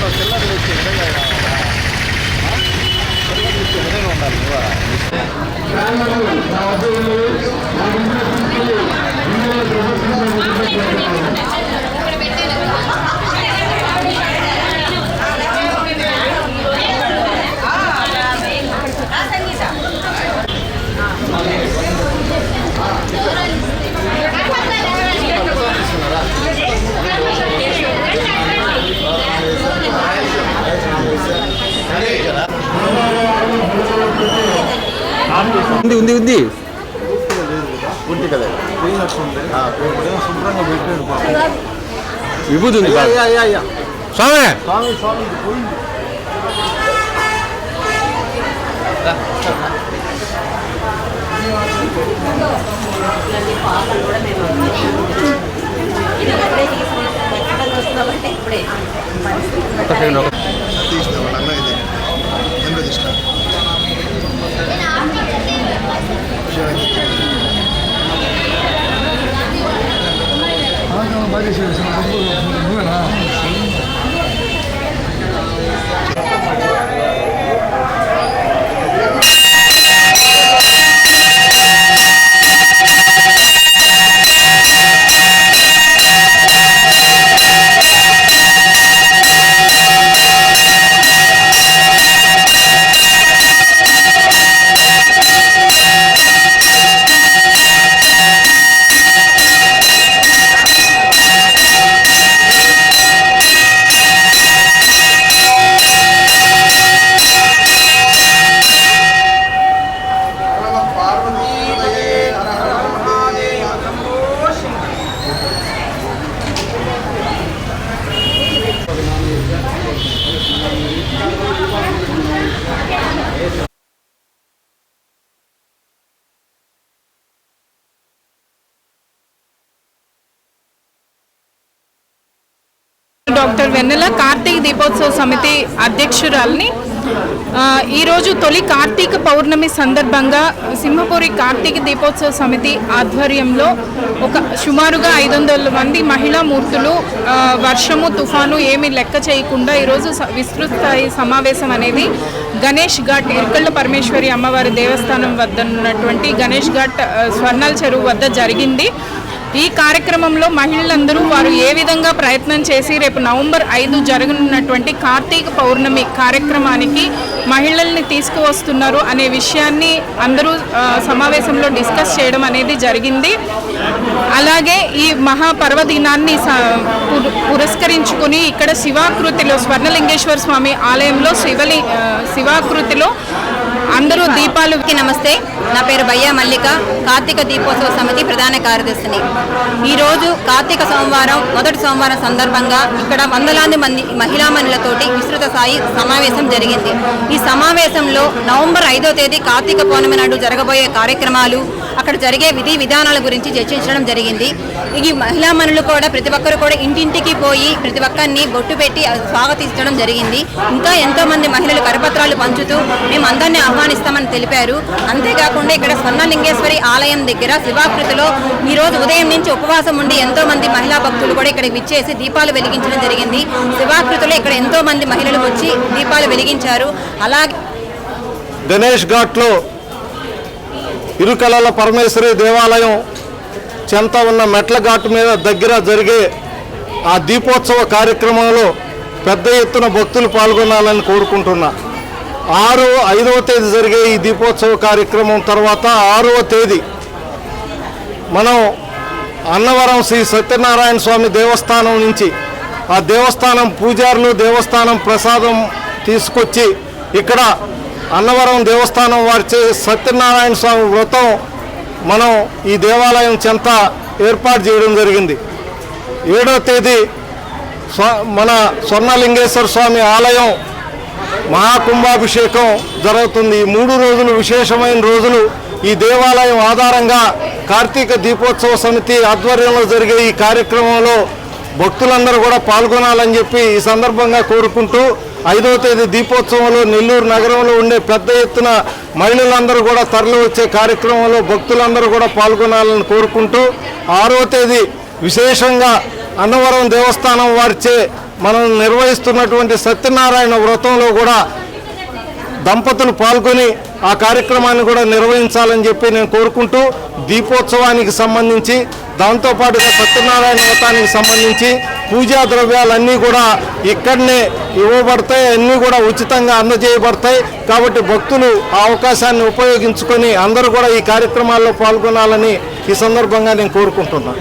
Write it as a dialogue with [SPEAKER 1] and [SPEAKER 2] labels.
[SPEAKER 1] వారు పిల్లలు ఇచ్చే విధంగా పిల్లలు ఇచ్చే విధంగా ఉండాలి ఉంది ఉంది ఉంది
[SPEAKER 2] ఉంది కదా ఆ, ఇప్పుడేమో శుభ్రంగా పెట్టాడు పాపం.
[SPEAKER 1] విభూతి ఉంది
[SPEAKER 2] అయ్యా,
[SPEAKER 1] బాగా.
[SPEAKER 2] అయ్యా, అయ్యా.
[SPEAKER 1] స్వామి
[SPEAKER 2] స్వామి స్వామి ఇది
[SPEAKER 3] డాక్టర్ వెన్నెల కార్తీక దీపోత్సవ సమితి అధ్యక్షురాల్ని ఈరోజు తొలి కార్తీక పౌర్ణమి సందర్భంగా సింహపురి కార్తీక దీపోత్సవ సమితి ఆధ్వర్యంలో ఒక సుమారుగా ఐదు వందల మంది మహిళా మూర్తులు వర్షము తుఫాను ఏమి లెక్క చేయకుండా ఈరోజు విస్తృత స్థాయి సమావేశం అనేది గణేష్ ఘాట్ ఇరుకళ్ళ పరమేశ్వరి అమ్మవారి దేవస్థానం వద్ద ఉన్నటువంటి గణేష్ ఘాట్ స్వర్ణాల చెరువు వద్ద జరిగింది. ఈ కార్యక్రమంలో మహిళలందరూ వారు ఏ విధంగా ప్రయత్నం చేసి రేపు నవంబర్ ఐదు జరగనున్నటువంటి కార్తీక పౌర్ణమి కార్యక్రమానికి మహిళల్ని తీసుకువస్తున్నారు అనే విషయాన్ని అందరూ సమావేశంలో డిస్కస్ చేయడం అనేది జరిగింది. అలాగే ఈ మహాపర్వదినాన్ని స- పురస్కరించుకుని ఇక్కడ శివాకృతిలో స్వర్ణలింగేశ్వర స్వామి ఆలయంలో శివలి శివాకృతిలో అందరూ
[SPEAKER 4] దీపాలుకి నమస్తే. నా పేరు భయ్యా మల్లిక. కార్తీక దీపోత్సవ సమితి ప్రధాన కార్యదర్శిని. ఈరోజు కార్తీక సోమవారం మొదటి సోమవారం సందర్భంగా ఇక్కడ వందలాది మంది మహిళామణులతోటి విస్తృత స్థాయి సమావేశం జరిగింది. ఈ సమావేశంలో నవంబర్ ఐదో తేదీ కార్తీక పౌర్ణమి నాడు జరగబోయే కార్యక్రమాలు అక్కడ జరిగే విధి విధానాల గురించి చర్చించడం జరిగింది. ఈ మహిళామణులు కూడా ప్రతి ఒక్కరు కూడా ఇంటింటికి పోయి ప్రతి ఒక్కరిని బొట్టు పెట్టి స్వాగతించడం జరిగింది. ఇంకా ఎంతో మంది మహిళలు కరపత్రాలు పంచుతూ మేము అందరినీ ఆహ్వానిస్తామని తెలిపారు. అంతేకాకుండా ఇక్కడ స్వర్ణలింగేశ్వరి ఆలయం దగ్గర శివాకృతిలో ఈ రోజు ఉదయం నుంచి ఉపవాసం ఉండి ఎంతో మంది మహిళా భక్తులు కూడా ఇక్కడ విచ్చేసి దీపాలు వెలిగించడం జరిగింది. శివాకృతిలో ఇక్కడ ఎంతో మంది మహిళలు వచ్చి దీపాలు వెలిగించారు. అలాగే
[SPEAKER 2] గణేష్ ఘాట్లో ఇరుకలల పరమేశ్వరి దేవాలయం చెంత ఉన్న మెట్ల ఘాటు మీద దగ్గర జరిగే ఆ దీపోత్సవ కార్యక్రమంలో పెద్ద ఎత్తున భక్తులు పాల్గొనాలని కోరుకుంటున్నా. ఆరు ఐదవ తేదీ జరిగే ఈ దీపోత్సవ కార్యక్రమం తర్వాత ఆరవ తేదీ మనం అన్నవరం శ్రీ సత్యనారాయణ స్వామి దేవస్థానం నుంచి ఆ దేవస్థానం పూజారులు దేవస్థానం ప్రసాదం తీసుకొచ్చి ఇక్కడ అన్నవరం దేవస్థానం వారిచే సత్యనారాయణ స్వామి వ్రతం మనం ఈ దేవాలయం చెంత ఏర్పాటు చేయడం జరిగింది. ఏడవ తేదీ స్వ మన స్వర్ణలింగేశ్వర స్వామి ఆలయం మహాకుంభాభిషేకం జరుగుతుంది. ఈ మూడు రోజులు విశేషమైన రోజులు ఈ దేవాలయం ఆధారంగా కార్తీక దీపోత్సవ సమితి ఆధ్వర్యంలో జరిగే ఈ కార్యక్రమంలో భక్తులందరూ కూడా పాల్గొనాలని చెప్పి ఈ సందర్భంగా కోరుకుంటూ ఐదవ తేదీ దీపోత్సవంలో నెల్లూరు నగరంలో ఉండే పెద్ద ఎత్తున మహిళలందరూ కూడా తరలి వచ్చే కార్యక్రమంలో భక్తులందరూ కూడా పాల్గొనాలని కోరుకుంటూ ఆరో తేదీ విశేషంగా అన్నవరం దేవస్థానం వారిచే మనం నిర్వహిస్తున్నటువంటి సత్యనారాయణ వ్రతంలో కూడా దంపతులు పాల్గొని ఆ కార్యక్రమాన్ని కూడా నిర్వహించాలని చెప్పి నేను కోరుకుంటూ దీపోత్సవానికి సంబంధించి దాంతోపాటుగా సత్యనారాయణ వ్రతానికి సంబంధించి పూజా ద్రవ్యాలన్నీ కూడా ఇక్కడనే ఇవ్వబడతాయి అన్నీ కూడా ఉచితంగా అందజేయబడతాయి. కాబట్టి భక్తులు ఆ అవకాశాన్ని ఉపయోగించుకొని అందరూ కూడా ఈ కార్యక్రమాల్లో పాల్గొనాలని ఈ సందర్భంగా నేను కోరుకుంటున్నాను.